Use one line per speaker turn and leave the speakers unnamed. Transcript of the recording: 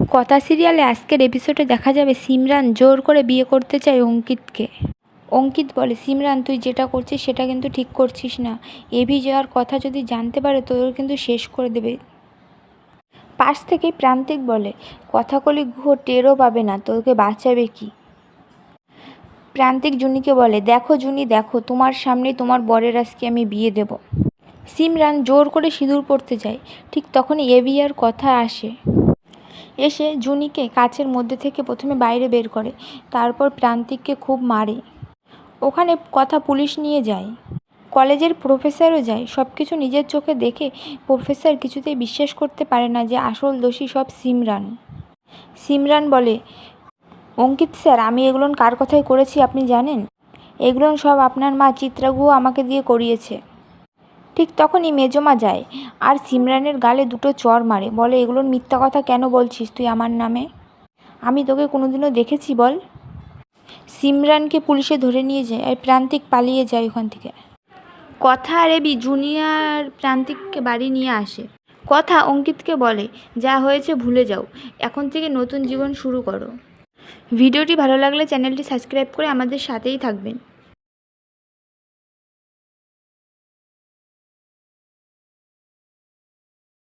কথা সিরিয়ালে আজকের এপিসোডে দেখা যাবে সিমরান জোর করে বিয়ে করতে চায় অঙ্কিতকে। অঙ্কিত বলে, সিমরান, তুই যেটা করছিস সেটা কিন্তু ঠিক করছিস না। এভি যাওয়ার কথা যদি জানতে পারে, তোর কিন্তু শেষ করে দেবে। পাশ থেকেই প্রান্তিক বলে কথাকলি গুহ, টেরও পাবে না, তোকে বাঁচাবে কি? প্রান্তিক জুনিকে বলে, দেখো জুনি, দেখো, তোমার সামনে তোমার বরের আজকে আমি বিয়ে দেব। সিমরান জোর করে সিঁদুর পড়তে যায়। ঠিক তখনই এভিয়ার কথা আসে। এসে জুনিকে কাছের মধ্যে থেকে প্রথমে বাইরে বের করে, তারপর প্রান্তিককে খুব মারে। ওখানে কথা পুলিশ নিয়ে যায়। কলেজের প্রফেসরও যায়। সব কিছু নিজের চোখে দেখে প্রফেসর কিছুতেই বিশ্বাস করতে পারে না যে আসল দোষী সব সিমরান। সিমরান বলে, অঙ্কিত স্যার, আমি এগুলোন কার কথাই করেছি আপনি জানেন? এগুলোন সব আপনার মা চিত্রাগুহ আমাকে দিয়ে করিয়েছে। ঠিক তখনই মেজমা যায়, আর সিমরানের গালে দুটো চর মারে, বলে, এগুলোর মিথ্যা কথা কেন বলছিস তুই আমার নামে? আমি তোকে কোনোদিনও দেখেছি, বল। সিমরানকে পুলিশে ধরে নিয়ে যায়, আর প্রান্তিক পালিয়ে যায় ওখান থেকে। কথা আর এবি জুনিয়র প্রান্তিককে বাড়ি নিয়ে আসে। কথা অঙ্কিতকে বলে, যা হয়েছে ভুলে যাও, এখন থেকে নতুন জীবন শুরু করো। ভিডিওটি ভালো লাগলে চ্যানেলটি সাবস্ক্রাইব করে আমাদের সাথেই থাকবেন।